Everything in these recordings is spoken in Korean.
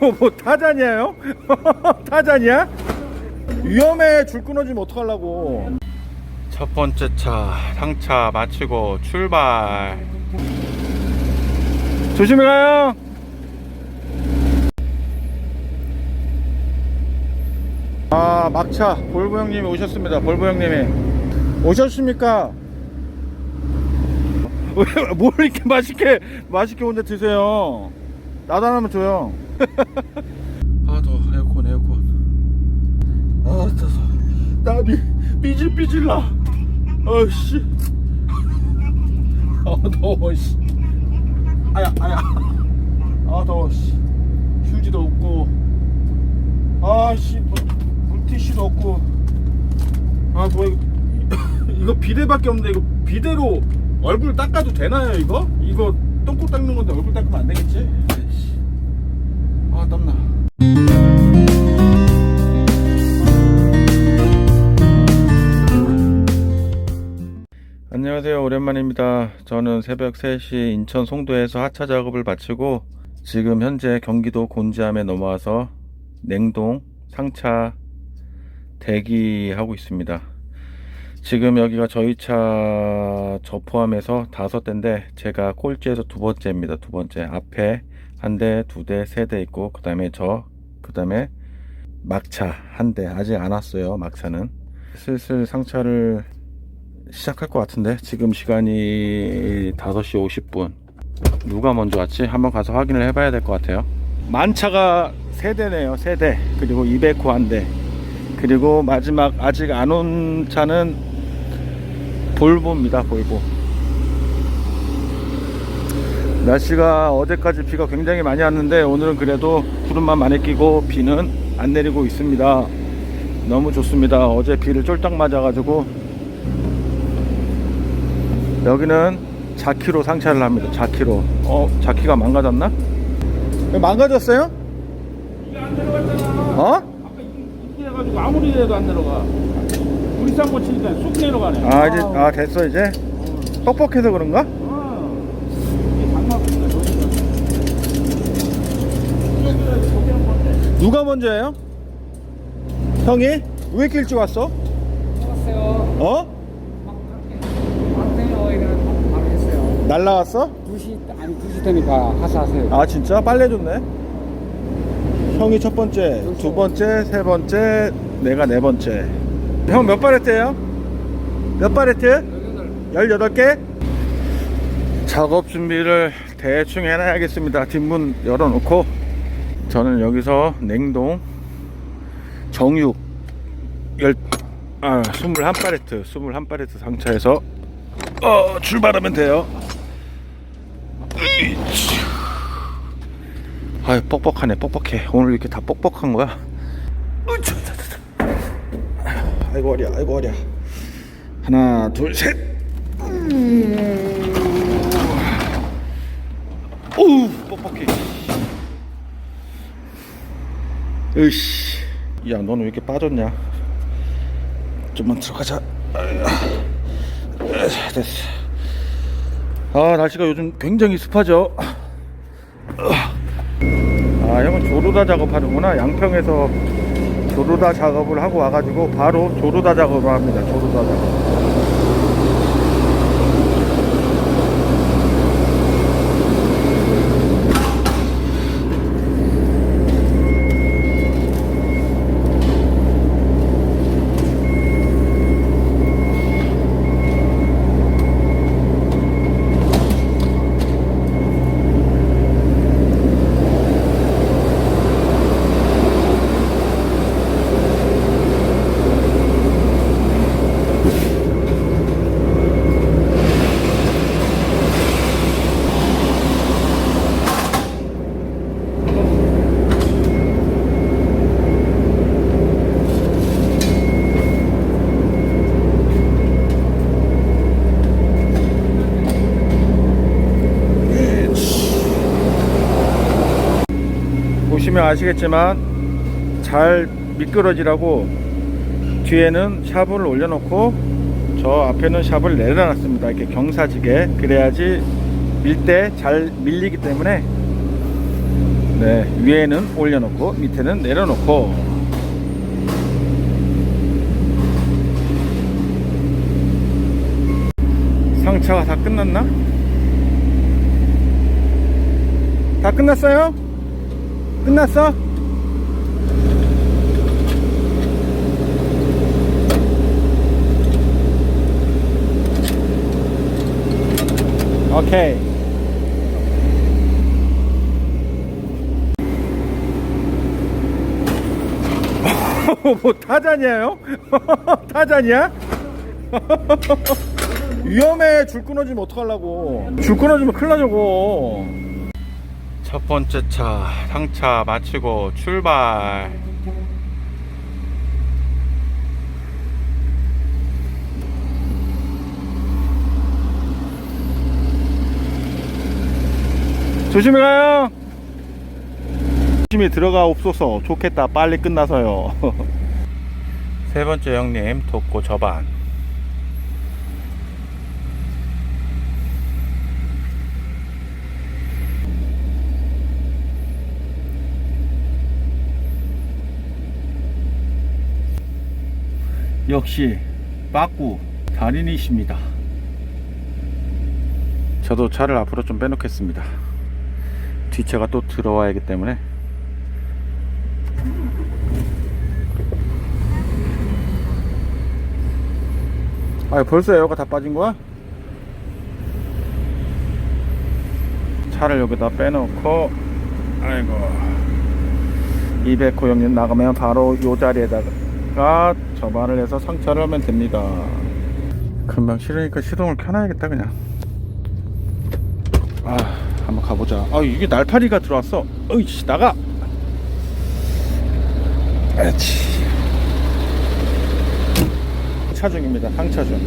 뭐, 뭐 타잔이에요? 타잔이야? 위험해. 줄 끊어지면 어떡하려고. 첫 번째 차 상차 마치고 출발. 조심히 가요. 아 막차. 볼보 형님이 오셨습니다. 볼보 형님이. 오셨습니까? 왜, 뭘 이렇게 맛있게 맛있게 혼자 드세요? 나도 하나만 줘요 아 더워 에어컨 에어컨. 아 더워 땀이 삐질삐질 나. 어씨. 아 더워 씨. 아야 아야. 아 더워 씨. 휴지도 없고. 아씨 뭐, 물티슈도 없고. 아뭐 이거 이거 비데밖에 없는데 이거 비데로 얼굴 닦아도 되나요 이거? 이거 똥꼬 닦는 건데 얼굴 닦으면 안 되겠지? 땀나? 안녕하세요. 오랜만입니다. 저는 새벽 3시 인천 송도에서 하차 작업을 마치고 지금 현재 경기도 곤지암에 넘어와서 냉동 상차 대기하고 있습니다. 지금 여기가 저희 차 저 포함해서 다섯 대인데 제가 꼴찌에서 두 번째입니다. 두 번째. 앞에 한 대, 두 대, 세 대 있고 그 다음에 저, 그 다음에 막차 한 대. 아직 안 왔어요 막차는. 슬슬 상차를 시작할 것 같은데 지금 시간이 5시 50분. 누가 먼저 왔지? 한번 가서 확인을 해봐야 될 것 같아요. 만차가 세대네요 세대. 그리고 200호 한대. 그리고 마지막 아직 안 온 차는 볼보입니다 볼보 날씨가 어제까지 비가 굉장히 많이 왔는데 오늘은 그래도 구름만 많이 끼고 비는 안 내리고 있습니다 너무 좋습니다 어제 비를 쫄딱 맞아 가지고 여기는 자키로 상차를 합니다. 자키로. 어, 자키가 망가졌나? 왜 망가졌어요? 어? 아까 이렇게 해가지고 아무리 해도 안 내려가. 우리 쌍고 치니까 쑥 내려가네. 아, 이제, 아, 됐어, 이제? 뻑뻑해서 그런가? 아, 이게 장난꾸러기가 저기가. 누가 먼저예요? 형이? 왜 이렇게 일찍 왔어? 왔어요. 어? 날라왔어? 2시, 아니 2시 되니까 하사하세요. 아, 진짜? 빨래 줬네? 형이 첫 번째, 두 번째, 세 번째, 내가 네 번째. 형 몇 바레트예요? 몇 바레트? 18개? 작업 준비를 대충 해놔야겠습니다. 뒷문 열어놓고 저는 여기서 냉동 정육 열, 아, 21바레트, 21바레트 상차해서 어, 출발하면 돼요. 아유, 뻑뻑하네, 뻑뻑해. 오늘 이렇게 다 뻑뻑한 거야. 아이고, 어려, 아이고, 어려. 하나, 둘, 셋. 오우 뻑뻑해 으이씨. 야 너는 왜 이렇게 빠졌냐? 좀만 들어가자. 됐어. 아 날씨가 요즘 굉장히 습하죠? 아 형은 조르다 작업하는구나. 양평에서 조르다 작업을 하고 와가지고 바로 조르다 작업을 합니다. 조르다 작업 보시면 아시겠지만 잘 미끄러지라고 뒤에는 샵을 올려놓고 저 앞에는 샵을 내려놨습니다. 이렇게 경사지게 그래야지 밀 때 잘 밀리기 때문에 네, 위에는 올려놓고 밑에는 내려놓고 상차가 다 끝났나? 다 끝났어요? 끝났어? 오케이 뭐 타잔이에요? 타잔이야? 위험해 줄 끊어지면 어떡하려고 줄 끊어지면 큰일 나냐고 첫 번째 차 상차 마치고 출발. 조심히 가요. 조심히 들어가 옵소서. 좋겠다. 빨리 끝나서요. 세 번째 형님 돕고 저반 역시 빠꾸 달인이십니다. 저도 차를 앞으로 좀 빼놓겠습니다. 뒷차가 또 들어와야 하기 때문에. 아 벌써 에어가 다 빠진 거야? 차를 여기다 빼놓고 아이고. 200호 형님 나가면 바로 요 자리에다가 접안을 해서 상차를 하면 됩니다. 금방 싫으니까 시동을 켜놔야겠다 그냥. 아 한번 가보자. 아 이게 날파리가 들어왔어. 어이씨 나가! 아치. 차 중입니다 상차 중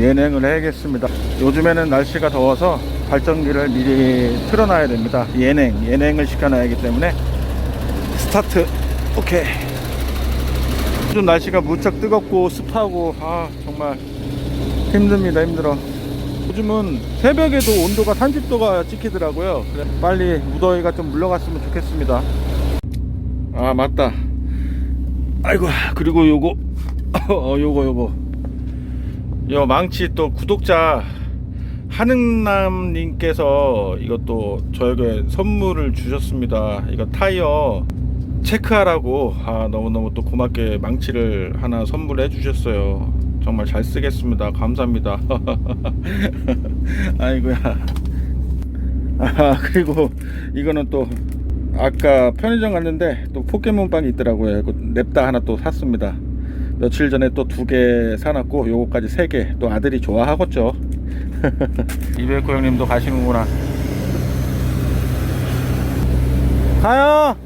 예냉을 해야겠습니다. 요즘에는 날씨가 더워서 발전기를 미리 틀어놔야 됩니다. 예냉, 예냉을 시켜놔야 하기 때문에 스타트. 오케이. 요즘 날씨가 무척 뜨겁고 습하고 아 정말 힘듭니다. 힘들어. 요즘은 새벽에도 온도가 30도가 찍히더라고요. 빨리 무더위가 좀 물러갔으면 좋겠습니다. 아 맞다. 아이고 그리고 요거 어 요거 요거 요 망치 또 구독자 하능남님께서 이것도 저에게 선물을 주셨습니다. 이거 타이어 체크하라고 아, 너무너무 또 고맙게 망치를 하나 선물해 주셨어요. 정말 잘 쓰겠습니다. 감사합니다. 아이고야. 아, 그리고 이거는 또 아까 편의점 갔는데 또 포켓몬빵이 있더라고요. 그 냅다 하나 또 샀습니다. 며칠 전에 또 두 개 사놨고 요거까지 세 개 또 아들이 좋아하겠죠. 이백호 형님도 가시는구나. 가요!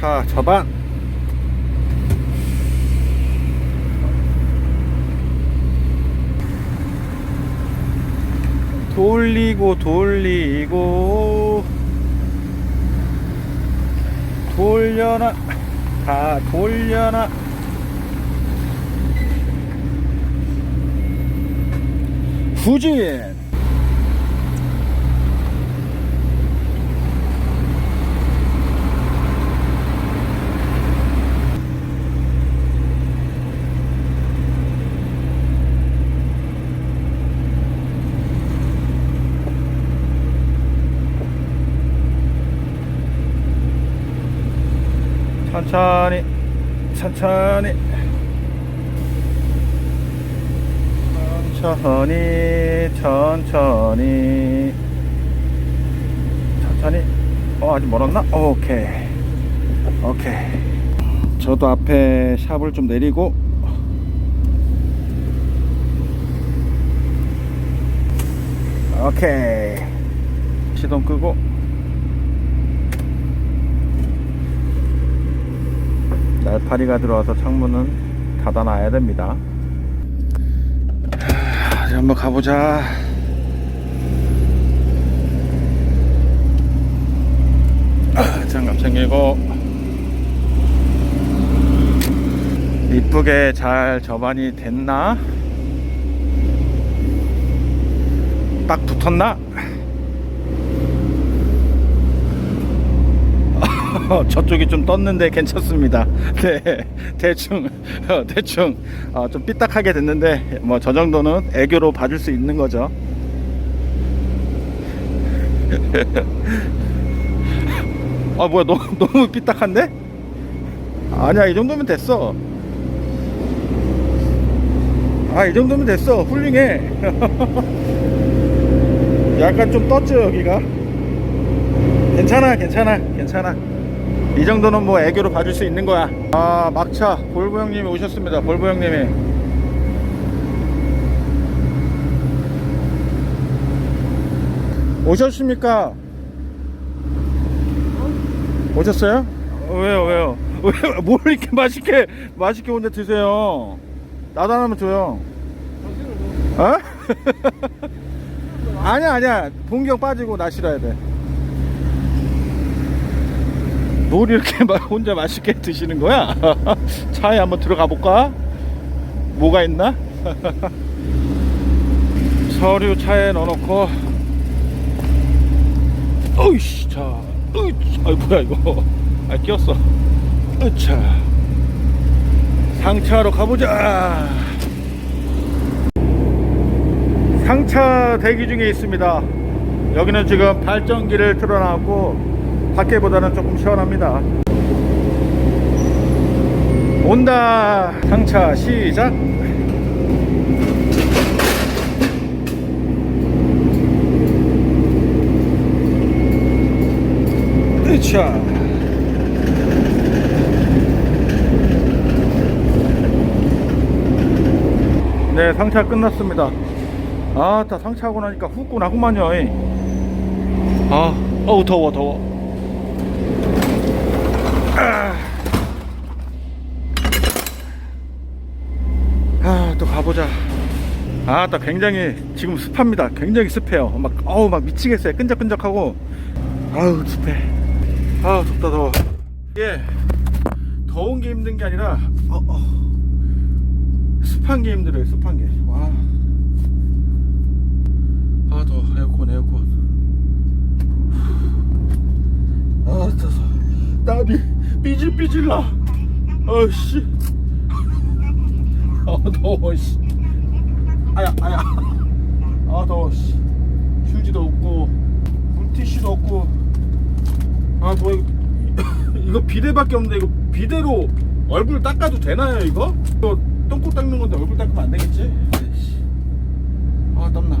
차 저반. 돌리고 돌리고 돌려나 다 돌려나 후진 천천히 천천히. 천천히 천천히. 천천히. 어 아직 멀었나? 오케이. 오케이. 저도 앞에 샵을 좀 내리고. 오케이. 시동 끄고 날파리가 들어와서 창문은 닫아놔야 됩니다 아, 이제 한번 가보자 아, 장갑 챙기고 이쁘게 잘 저반이 됐나? 딱 붙었나? 저쪽이 좀 떴는데 괜찮습니다. 네, 대충 어, 대충 어, 좀 삐딱하게 됐는데 뭐 저 정도는 애교로 봐줄 수 있는 거죠. 아 뭐야 너무 너무 삐딱한데? 아니야 이 정도면 됐어. 아 이 정도면 됐어 훌륭해. 약간 좀 떴죠 여기가. 괜찮아 괜찮아 괜찮아. 이 정도는 뭐 애교로 봐줄 수 있는 거야. 아 막차 볼보 형님이 오셨습니다. 볼보 형님이. 오셨습니까? 오셨어요? 어, 왜요 왜요? 왜, 뭘 이렇게 맛있게 맛있게 혼자 드세요? 나도 하나만 줘요. 어? 아니야 아니야 본경 빠지고 나 실어야 돼. 뭘 이렇게 막 혼자 맛있게 드시는 거야? 차에 한번 들어가 볼까? 뭐가 있나? 서류 차에 넣어놓고. 어이씨 자 으이씨. 아이 뭐야 이거. 아 끼었어. 으차. 상차로 가보자. 상차 대기 중에 있습니다. 여기는 지금 발전기를 틀어놨고 밖에보다는 조금 시원합니다. 온다! 상차 시작! 으차 네 상차 끝났습니다. 아따 상차하고 나니까 후끈 하구만요 이. 아 어우 더워 더워 아 또 가보자. 아따 굉장히 지금 습합니다. 굉장히 습해요. 막 어우 막 미치겠어요. 끈적끈적하고. 아우 습해. 아 덥다 더워. 이게 더운 게 힘든 게 아니라 어, 어. 습한 게 힘들어요 습한 게 와. 아 더워 에어컨 에어컨. 아 더워 땀이 삐질삐질나 아씨. 아 더워 씨. 아야 아야. 아 더워 씨. 휴지도 없고 물티슈도 없고. 아 뭐 이거, 이거 비데밖에 없는데 이거 비데로 얼굴 닦아도 되나요 이거? 이거 똥꼬 닦는 건데 얼굴 닦으면 안 되겠지? 아 땀나.